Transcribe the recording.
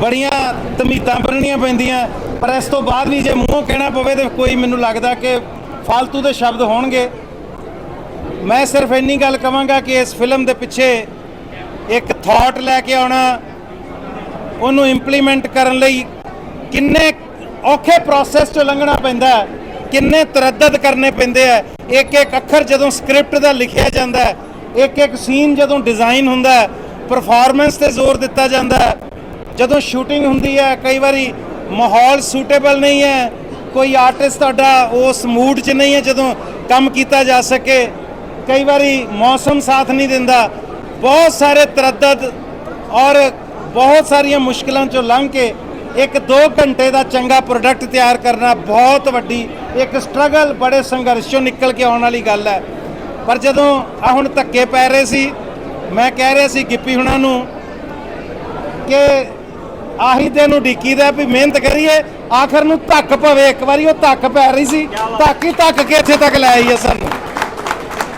ਬੜੀਆਂ ਤਮੀਤਾਂ ਬੰਨਣੀਆਂ ਪੈਂਦੀਆਂ। ਪਰ ਇਸ ਤੋਂ ਬਾਅਦ ਵੀ ਜੇ ਮੂੰਹੋਂ ਕਹਿਣਾ ਪਵੇ ਤੇ ਕੋਈ ਮੈਨੂੰ ਲੱਗਦਾ ਕਿ ਫालतू ਦੇ ਸ਼ਬਦ ਹੋਣਗੇ। ਮੈਂ ਸਿਰਫ ਇੰਨੀ ਗੱਲ ਕਵਾਂਗਾ ਕਿ ਇਸ ਫਿਲਮ ਦੇ ਪਿੱਛੇ ਇੱਕ ਥਾਟ ਲੈ ਕੇ ਆਉਣਾ, ਉਹਨੂੰ ਇੰਪਲੀਮੈਂਟ ਕਰਨ ਲਈ ਕਿੰਨੇ ਔਖੇ ਪ੍ਰੋਸੈਸ ਚੋਂ ਲੰਘਣਾ ਪੈਂਦਾ ਕਿੰਨੇ ਤਰੱਦਦ ਕਰਨੇ ਪੈਂਦੇ ਆ ਇੱਕ ਇੱਕ ਅੱਖਰ ਜਦੋਂ ਸਕ੍ਰਿਪਟ ਦਾ ਲਿਖਿਆ ਜਾਂਦਾ ਇੱਕ ਇੱਕ ਸੀਨ ਜਦੋਂ ਡਿਜ਼ਾਈਨ ਹੁੰਦਾ ਹੈ ਪਰਫਾਰਮੈਂਸ ਤੇ ਜ਼ੋਰ ਦਿੱਤਾ ਜਾਂਦਾ ਜਦੋਂ ਸ਼ੂਟਿੰਗ ਹੁੰਦੀ ਹੈ, ਕਈ ਵਾਰੀ ਮਾਹੌਲ ਸੂਟੇਬਲ ਨਹੀਂ ਹੈ, ਕੋਈ ਆਰਟਿਸਟ ਤੁਹਾਡਾ ਉਸ ਮੂਡ 'ਚ ਨਹੀਂ ਹੈ ਜਦੋਂ ਕੰਮ ਕੀਤਾ ਜਾ ਸਕੇ, ਕਈ ਵਾਰੀ ਮੌਸਮ ਸਾਥ ਨਹੀਂ ਦਿੰਦਾ, ਬਹੁਤ ਸਾਰੇ ਤਰੱਦਦ ਔਰ ਬਹੁਤ ਸਾਰੀਆਂ ਮੁਸ਼ਕਲਾਂ ਚੋਂ ਲੰਘ ਕੇ ਇੱਕ 2 ਘੰਟੇ ਦਾ ਚੰਗਾ ਪ੍ਰੋਡਕਟ ਤਿਆਰ ਕਰਨਾ ਬਹੁਤ ਵੱਡੀ ਇੱਕ ਸਟਰਗਲ ਬੜੇ ਸੰਘਰਸ਼ ਚੋਂ ਨਿਕਲ ਕੇ ਆਉਣ ਵਾਲੀ ਗੱਲ ਹੈ। ਪਰ ਜਦੋਂ ਆ ਹੁਣ ਧੱਕੇ ਪੈ ਰਹੇ ਸੀ, ਮੈਂ ਕਹਿ ਰਿਹਾ ਸੀ ਗਿੱਪੀ ਹੁਣਾਂ ਨੂੰ ਕਿ ਆਹੀ ਦਿਨ ਉਡੀਕੀ ਦਾ ਵੀ ਮਿਹਨਤ ਕਰੀਏ, ਆਖਰ ਨੂੰ ਧੱਕ ਪਵੇ, ਇੱਕ ਵਾਰੀ ਉਹ ਧੱਕ ਪੈ ਰਹੀ ਸੀ, ਧੱਕ ਹੀ ਧੱਕ ਕੇ ਇੱਥੇ ਤੱਕ ਲੈ ਆਈ ਹੈ ਸਾਨੂੰ।